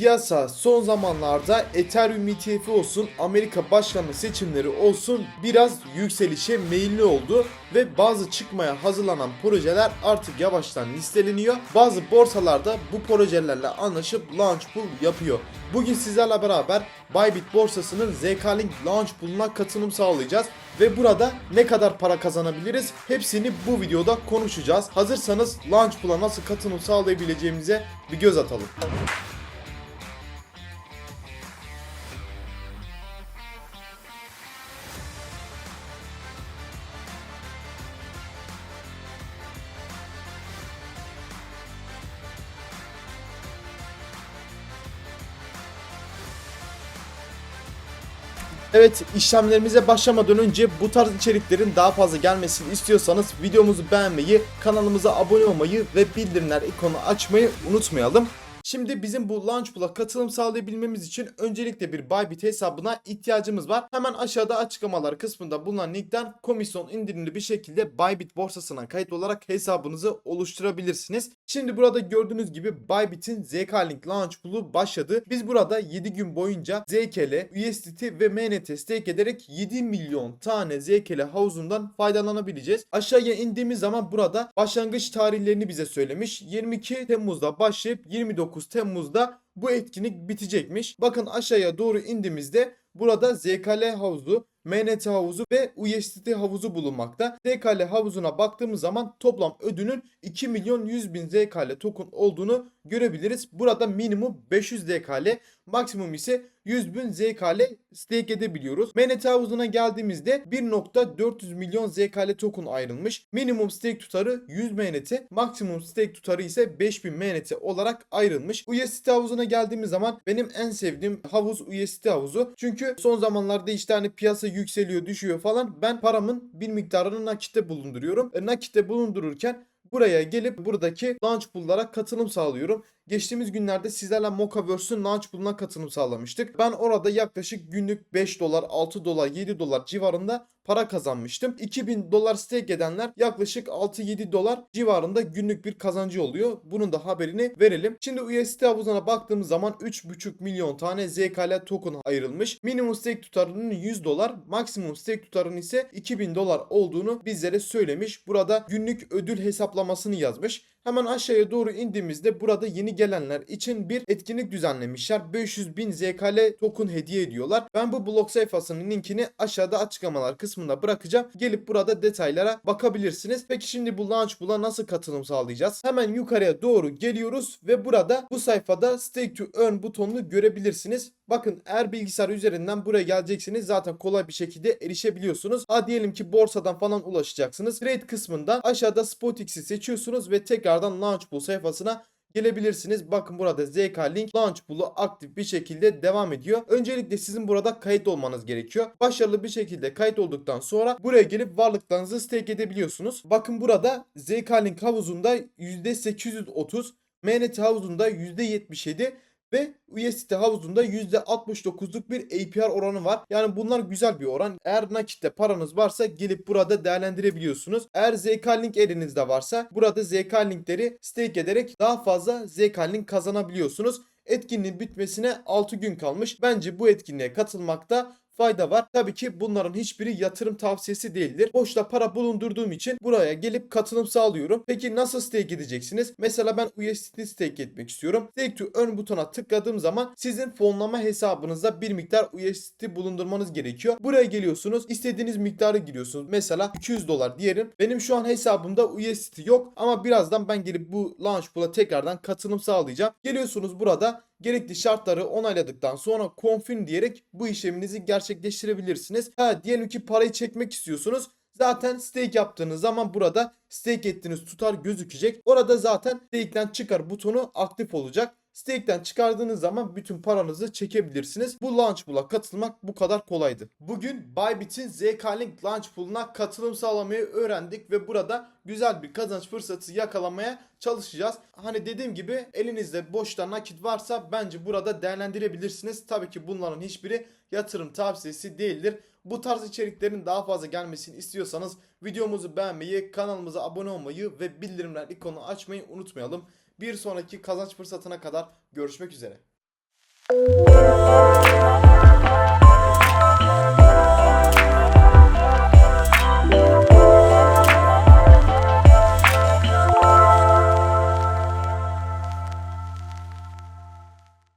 piyasa son zamanlarda Ethereum ETF'i olsun, Amerika başkanlık seçimleri olsun biraz yükselişe meyilli oldu ve bazı çıkmaya hazırlanan projeler artık yavaştan listeleniyor. Bazı borsalarda bu projelerle anlaşıp launch pool yapıyor. Bugün sizlerle beraber Bybit borsasının ZK-Link launch pool'una katılım sağlayacağız ve burada ne kadar para kazanabiliriz hepsini bu videoda konuşacağız. Hazırsanız launch pool'a nasıl katılım sağlayabileceğimize bir göz atalım. Evet işlemlerimize başlamadan önce bu tarz içeriklerin daha fazla gelmesini istiyorsanız videomuzu beğenmeyi, kanalımıza abone olmayı ve bildirimler ikonu açmayı unutmayalım. Şimdi bizim bu Launchpool'a katılım sağlayabilmemiz için öncelikle bir Bybit hesabına ihtiyacımız var. Hemen aşağıda açıklamalar kısmında bulunan linkten komisyon indirimli bir şekilde Bybit borsasına kayıt olarak hesabınızı oluşturabilirsiniz. Şimdi burada gördüğünüz gibi Bybit'in ZK-Link Launchpool'u başladı. Biz burada 7 gün boyunca ZKL, USDT ve MNT stake ederek 7 milyon tane ZKL havuzundan faydalanabileceğiz. Aşağıya indiğimiz zaman burada başlangıç tarihlerini bize söylemiş. 22 Temmuz'da başlayıp 29 Temmuz'da bu etkinlik bitecekmiş. Bakın aşağıya doğru indiğimizde burada ZKL havuzu, MNT havuzu ve USDT havuzu bulunmakta. ZKL havuzuna baktığımız zaman toplam ödünün 2 milyon 100 bin ZKL token olduğunu görebiliriz. Burada minimum 500 ZKL, maksimum ise 100 bin ZKL stake edebiliyoruz. MNT havuzuna geldiğimizde 1.400 milyon ZKL token ayrılmış. Minimum stake tutarı 100 MNT, maksimum stake tutarı ise 5000 MNT olarak ayrılmış. USDT havuzuna geldiğimiz zaman benim en sevdiğim havuz USDT havuzu. Çünkü son zamanlarda işte hani piyasa yükseliyor, düşüyor falan. Ben paramın bir miktarını nakitte bulunduruyorum. E, nakitte bulundururken buraya gelip buradaki launch pool'lara katılım sağlıyorum. Geçtiğimiz günlerde sizlerle Mocaverse'ün launch pool'una katılım sağlamıştık. Ben orada yaklaşık günlük 5 dolar, 6 dolar, 7 dolar civarında para kazanmıştım. 2000 dolar stake edenler yaklaşık 6-7 dolar civarında günlük bir kazancı oluyor. Bunun da haberini verelim. Şimdi USDT havuzuna baktığımız zaman 3,5 milyon tane ZKL token ayrılmış. Minimum stake tutarının 100 dolar, maksimum stake tutarının ise 2000 dolar olduğunu bizlere söylemiş. Burada günlük ödül hesaplamasını yazmış. Hemen aşağıya doğru indiğimizde burada yeni gelenler için bir etkinlik düzenlemişler. 500 bin ZKL token hediye ediyorlar. Ben bu blog sayfasının linkini aşağıda açıklamalar kısmında bırakacağım. Gelip burada detaylara bakabilirsiniz. Peki şimdi bu launch pool'a nasıl katılım sağlayacağız? Hemen yukarıya doğru geliyoruz ve burada bu sayfada stake to earn butonunu görebilirsiniz. Bakın eğer bilgisayar üzerinden buraya geleceksiniz zaten kolay bir şekilde erişebiliyorsunuz. Ha diyelim ki borsadan falan ulaşacaksınız. Trade kısmında aşağıda SpotX'i seçiyorsunuz ve tekrardan Launchpool sayfasına gelebilirsiniz. Bakın burada ZK Link Launch Pool'u aktif bir şekilde devam ediyor. Öncelikle sizin burada kayıt olmanız gerekiyor. Başarılı bir şekilde kayıt olduktan sonra buraya gelip varlıklarınızı stake edebiliyorsunuz. Bakın burada ZK Link havuzunda %830, MNT havuzunda %77 ve USDT havuzunda %69'luk bir APR oranı var. Yani bunlar güzel bir oran. Eğer nakitte paranız varsa gelip burada değerlendirebiliyorsunuz. Eğer ZK Link elinizde varsa burada ZK Linkleri stake ederek daha fazla ZK Link kazanabiliyorsunuz. Etkinliğin bitmesine 6 gün kalmış. Bence bu etkinliğe katılmakta fayda var. Tabii ki bunların hiçbiri yatırım tavsiyesi değildir. Boşta para bulundurduğum için buraya gelip katılım sağlıyorum. Peki nasıl stake edeceksiniz? Mesela ben USDT stake etmek istiyorum. Stake to earn butona tıkladığım zaman sizin fonlama hesabınızda bir miktar USDT bulundurmanız gerekiyor. Buraya geliyorsunuz. istediğiniz miktarı giriyorsunuz. Mesela 200 dolar diyelim. Benim şu an hesabımda USDT yok ama birazdan ben gelip bu launch pool'a tekrardan katılım sağlayacağım. Geliyorsunuz burada gerekli şartları onayladıktan sonra confirm diyerek bu işleminizi gerçekleştirebilirsiniz. Ha diyelim ki parayı çekmek istiyorsunuz. Zaten stake yaptığınız zaman burada stake ettiğiniz tutar gözükecek. Orada zaten stake'den çıkar butonu aktif olacak. Stake'den çıkardığınız zaman bütün paranızı çekebilirsiniz. Bu launch pool'a katılmak bu kadar kolaydı. Bugün Bybit'in ZK-Link launch pool'una katılım sağlamayı öğrendik ve burada güzel bir kazanç fırsatı yakalamaya çalışacağız. Hani dediğim gibi elinizde boşta nakit varsa bence burada değerlendirebilirsiniz. Tabii ki bunların hiçbiri yatırım tavsiyesi değildir. Bu tarz içeriklerin daha fazla gelmesini istiyorsanız videomuzu beğenmeyi, kanalımıza abone olmayı ve bildirimler ikonunu açmayı unutmayalım. Bir sonraki kazanç fırsatına kadar görüşmek üzere.